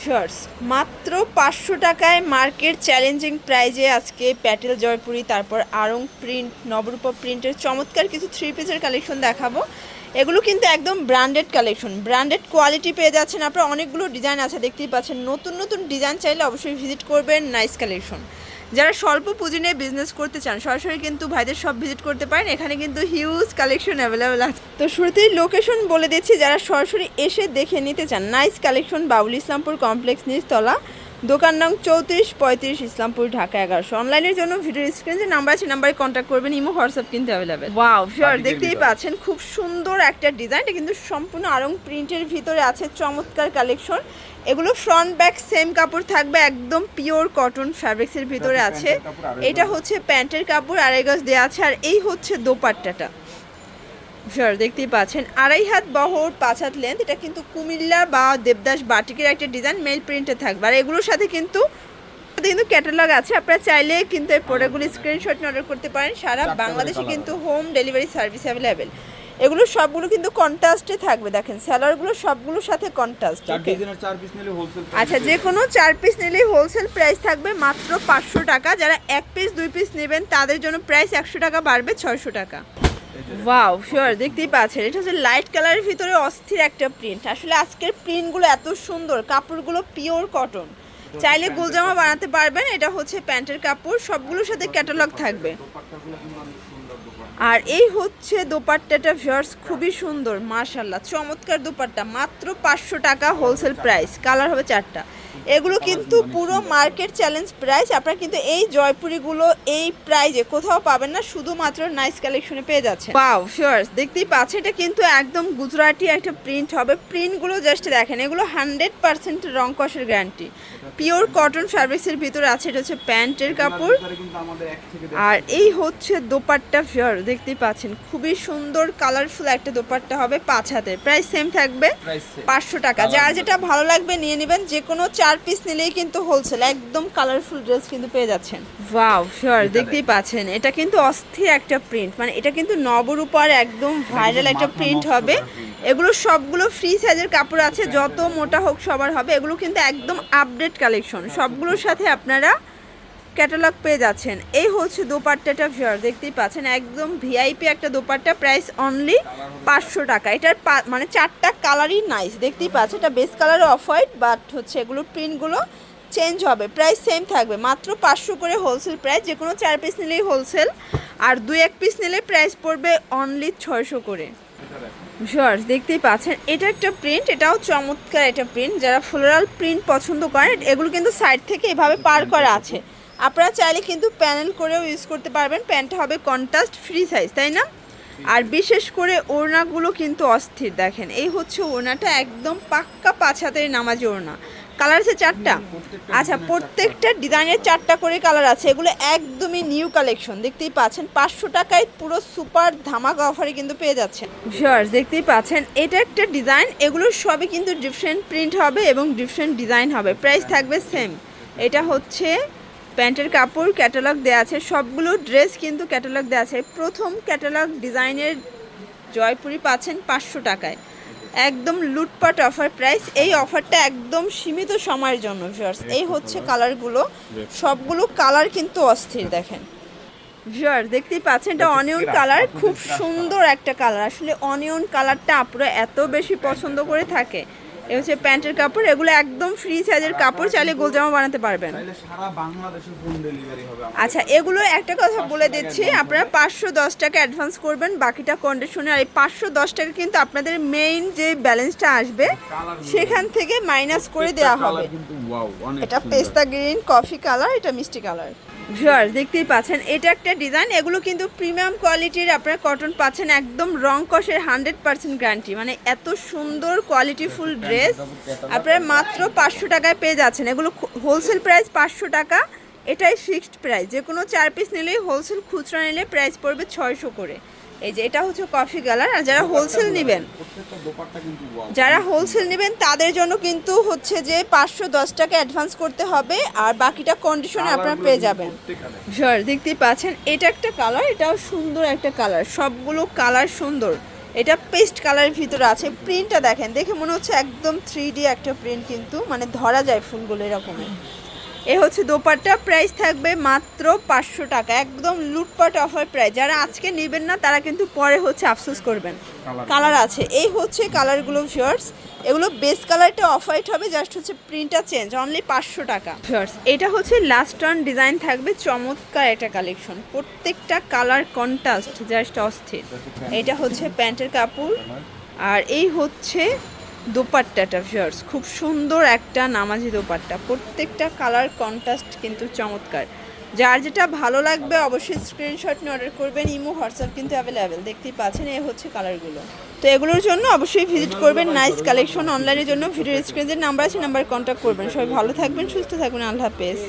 Viewers, মাত্র পাঁচশো টাকায় মার্কেট চ্যালেঞ্জিং প্রাইজে আজকে প্যাটেল জয়পুরি, তারপর আরং প্রিন্ট, নবরূপা প্রিন্টের চমৎকার কিছু থ্রি পিসের কালেকশন দেখাবো। এগুলো কিন্তু একদম ব্র্যান্ডেড কালেকশন ব্র্যান্ডেড কোয়ালিটি পেয়ে যাচ্ছেন আপনারা, অনেকগুলো ডিজাইন আছে, দেখতেই পাচ্ছেন। নতুন নতুন ডিজাইন চাইলে অবশ্যই ভিজিট করবেন নাইস কালেকশন যারা স্বল্প পুঁজি নিয়ে বিজনেস করতে চান, সরাসরি কিন্তু ভাইদের সব ভিজিট করতে পারেন। এখানে কিন্তু হিউজ কালেকশন অ্যাভেলেবেল আছে। তো শুরুতেই লোকেশন বলে দিচ্ছি, যারা সরাসরি এসে দেখে নিতে চান nice collection Babul Islampur complex নিচতলা। দোকান নং চৌত্রিশ পঁয়ত্রিশ ইসলামপুর ঢাকা এগারোশো। অনলাইনের জন্য ভিডিও স্ক্রিন যে নাম্বার আছে নাম্বারে কন্ট্যাক্ট করবেন ইমো হোয়াটসঅ্যাপ কিন্তু অ্যাভেলেবেল ওয়াও শিওর দেখতেই পাচ্ছেন খুব সুন্দর একটা ডিজাইন এটা কিন্তু সম্পূর্ণ আরং প্রিন্টের ভিতরে আছে চমৎকার কালেকশন এগুলো ফ্রন্ট ব্যাক সেম কাপড় থাকবে একদম পিওর কটন ফ্যাব্রিক্সের ভিতরে আছে। এটা হচ্ছে প্যান্টের কাপড় আড়াই গজ দেওয়া আছে আর এই হচ্ছে দোপাট্টাটা। শিওর দেখতেই পাচ্ছেন। আড়াই হাত বহর পাঁচ হাত লেন্থ এটা কিন্তু কুমিল্লা বা দেবদাস বাটিকের একটা ডিজাইন মেল প্রিন্টে থাকবে। আর এগুলোর সাথে কিন্তু কিন্তু ক্যাটালগ আছে। আপনারা চাইলে কিন্তু এই প্রোডাক্টগুলি স্ক্রিনশট অর্ডার করতে পারেন। সারা বাংলাদেশে কিন্তু হোম ডেলিভারি সার্ভিস অ্যাভেলেবেল এগুলো সবগুলো কিন্তু কন্ট্রাস্টে থাকবে। দেখেন স্যালারগুলো সবগুলোর সাথে কন্ট্রাস্ট চার পিস নিলে হোলসেল আচ্ছা যে কোনো চার পিস নিলেই হোলসেল প্রাইস থাকবে মাত্র পাঁচশো টাকা। যারা এক পিস দুই পিস নেবেন তাদের জন্য প্রাইস একশো টাকা বাড়বে ছয়শো টাকা। ওয়াও শিওর দেখতেই পাচ্ছেন। এটা হচ্ছে লাইট কালারের ভিতরে অস্থির একটা প্রিন্ট আসলে আজকের প্রিন্টগুলো এত সুন্দর কাপড়গুলো পিওর কটন চাইলে গোলজামা বানাতে পারবেন এটা হচ্ছে প্যান্টের কাপড় সবগুলোর সাথে ক্যাটালগ থাকবে। আর এই হচ্ছে দোপাট্টাটা ভিউয়ার্স খুবই সুন্দর মাশাল্লাহ চমৎকার দোপাট্টা মাত্র পাঁচশো টাকা হোলসেল প্রাইস কালার হবে চারটা। এগুলো কিন্তু পুরো মার্কেট চ্যালেঞ্জ প্রাইস। আপনারা কিন্তু এই জয়পুরিগুলো এই প্রাইজে কোথাও পাবেন না শুধুমাত্র নাইস কালেকশনে পেয়ে যাচ্ছে পাও শিওর্স দেখতেই পাচ্ছে এটা কিন্তু একদম গুজরাটি একটা প্রিন্ট হবে। প্রিন্টগুলো জাস্ট দেখেন এগুলো হান্ড্রেড পার্সেন্ট রং কষের গ্যারান্টি পিওর কটন ফ্যাব্রিক্সের ভিতরে আছে এটা হচ্ছে প্যান্টের কাপড়। আর এই হচ্ছে দোপাট্টা ফিওর দেখতেই পাচ্ছেন খুবই সুন্দর কালারফুল একটা দোপাট্টা হবে পাঁচ হাতে প্রাইস সেম থাকবে পাঁচশো টাকা। যার যেটা ভালো লাগবে নিয়ে নেবেন যে কোনো চার পিস নিলেই কিন্তু হোলসেল একদম কালারফুল ড্রেস কিন্তু পেয়ে যাচ্ছেন। ওয়াও শিওর দেখতেই পাচ্ছেন। এটা কিন্তু অস্থির একটা প্রিন্ট মানে এটা কিন্তু নবরূপার একদম ভাইরাল একটা প্রিন্ট হবে। এগুলো সবগুলো ফ্রি সাইজের কাপড় আছে। যত মোটা হোক সবার হবে। এগুলো কিন্তু একদম আপডেট কালেকশন সবগুলোর সাথে আপনারা ক্যাটালগ পেয়ে যাচ্ছেন। এই হচ্ছে দোপাট্টাটা ভিউয়ার দেখতেই পাচ্ছেন, একদম ভিআইপি একটা দোপাট্টা প্রাইস অনলি পাঁচশো টাকা। এটার মানে চারটা কালারই নাইস দেখতেই পাচ্ছেন। এটা base colour off white but হচ্ছে এগুলো প্রিন্টগুলো চেঞ্জ হবে। প্রাইস সেম থাকবে, মাত্র পাঁচশো করে হোলসেল প্রাইস যে কোনো চার পিস নিলেই হোলসেল আর দুই এক পিস নিলে প্রাইস পড়বে অনলি ছয়শো করে। ভিউয়ার্স দেখতেই পাচ্ছেন, এটা একটা প্রিন্ট এটাও চমৎকার একটা প্রিন্ট যারা ফ্লোরাল প্রিন্ট পছন্দ করেন, এগুলো কিন্তু সাইড থেকে এভাবে পার করা আছে। আপনারা চাইলে কিন্তু প্যানেল করেও ইউজ করতে পারবেন। প্যান্টটা হবে কন্ট্রাস্ট ফ্রি সাইজ তাই না? আর বিশেষ করে ওড়নাগুলো কিন্তু অস্থির, দেখেন। এই হচ্ছে ওড়নাটা একদম পাক্কা পাঁচ হাতের নামাজি ওড়না। কালার আছে চারটা? আচ্ছা প্রত্যেকটা ডিজাইনের চারটা করে কালার আছে। এগুলো একদমই নিউ কালেকশন দেখতেই পাচ্ছেন। পাঁচশো টাকায় পুরো সুপার ধামাকা অফারে কিন্তু পেয়ে যাচ্ছেন। ভিউয়ার্স দেখতেই পাচ্ছেন, এটা একটা ডিজাইন এগুলো সবই কিন্তু ডিফারেন্ট প্রিন্ট হবে এবং ডিফারেন্ট ডিজাইন হবে। প্রাইস থাকবে সেম এটা হচ্ছে প্যান্টের কাপড় ক্যাটালগ দেওয়া আছে। সবগুলো ড্রেস কিন্তু ক্যাটালগ দেওয়া আছে। প্রথম ক্যাটালগ ডিজাইনের জয়পুরি পাচ্ছেন পাঁচশো টাকায়। একদম লুটপাট অফার প্রাইস এই অফারটা একদম সীমিত সময়ের জন্য ভিউয়ার্স এই হচ্ছে কালারগুলো সবগুলো কালার কিন্তু অস্থির দেখেন। ভিউয়ার দেখতেই পাচ্ছেন এটা অনিয়ন কালার খুব সুন্দর একটা কালার আসলে অনিয়ন কালারটা আপুরা এত বেশি পছন্দ করে থাকে। এ হচ্ছে প্যান্টের কাপড় এগুলো একদম ফ্রি সাইজের কাপড় চাইলে গোলজামা বানাতে পারবেন। আচ্ছা এগুলো একটা কথা বলে দিচ্ছি আপনারা পাঁচশো দশ টাকা অ্যাডভান্স করবেন বাকিটা কন্ডিশনে আর এই পাঁচশো দশ টাকা কিন্তু আপনাদের মেইন যে ব্যালেন্সটা আসবে সেখান থেকে মাইনাস করে দেওয়া হবে। এটা পেস্তা গ্রিন কফি কালার এটা মিষ্টি কালার ভিউয়ার্স দেখতেই পাচ্ছেন এটা একটা ডিজাইন এগুলো কিন্তু প্রিমিয়াম কোয়ালিটির আপনারা কটন পাচ্ছেন একদম রং কষের হান্ড্রেড পার্সেন্ট গ্যারান্টি মানে এত সুন্দর কোয়ালিটিফুল ড্রেস আপনারা মাত্র পাঁচশো টাকায় পেয়ে যাচ্ছেন এগুলো হোলসেল প্রাইস পাঁচশো টাকা এটাই ফিক্সড প্রাইস যে কোনো চার পিস নিলেই হোলসেল খুচরা নিলে প্রাইস পড়বে ছয়শো করে। এই যে এটা হচ্ছে কফি কালার আর যারা হোলসেল নেবেন যারা হোলসেল নেবেন তাদের জন্য কিন্তু হচ্ছে যে পাঁচশো দশ টাকা অ্যাডভান্স করতে হবে আর বাকিটা কন্ডিশনে আপনারা পেয়ে যাবেন। শিওর দেখতেই পাচ্ছেন এটা একটা কালার এটাও সুন্দর একটা কালার সবগুলো কালার সুন্দর। এটা পেস্ট কালারের ভিতরে আছে প্রিন্টটা দেখেন দেখে মনে হচ্ছে একদম থ্রি একটা প্রিন্ট কিন্তু মানে ধরা যায় ফুলগুলো এরকমের এ হচ্ছে দোপাট্টা প্রাইস থাকবে মাত্র পাঁচশো টাকা। একদম লুটপাট অফার প্রাইস যারা আজকে নেবেন না তারা কিন্তু পরে হচ্ছে আফসোস করবেন। কালার আছে। এই হচ্ছে কালারগুলো ভিউয়ার্স এগুলো বেস কালারটা অফ হোয়াইট হবে জাস্ট হচ্ছে প্রিন্টটা চেঞ্জ অনলি পাঁচশো টাকা। ভিউয়ার্স এটা হচ্ছে লাস্ট টার্ন ডিজাইন থাকবে চমৎকার একটা কালেকশন প্রত্যেকটা কালার কন্ট্রাস্ট জাস্ট অস্থির। এটা হচ্ছে প্যান্টের কাপড়। আর এই হচ্ছে দোপাট্টাটা ভিউয়ার্স খুব সুন্দর একটা নামাজি দোপাট্টা। প্রত্যেকটা কালার কন্ট্রাস্ট কিন্তু চমৎকার। যার যেটা ভালো লাগবে অবশ্যই স্ক্রিনশট নিয়ে অর্ডার করবেন। ইমো, হোয়াটসঅ্যাপ কিন্তু অ্যাভেলেবেল দেখতেই পাচ্ছেন এই হচ্ছে কালারগুলো তো এগুলোর জন্য অবশ্যই ভিজিট করবেন নাইস কালেকশন অনলাইনের জন্য। ভিডিও স্ক্রিনের নাম্বার আছে নাম্বার কন্ট্যাক্ট করবেন। সবাই ভালো থাকবেন, সুস্থ থাকবেন। আল্লাহ হাফেজ।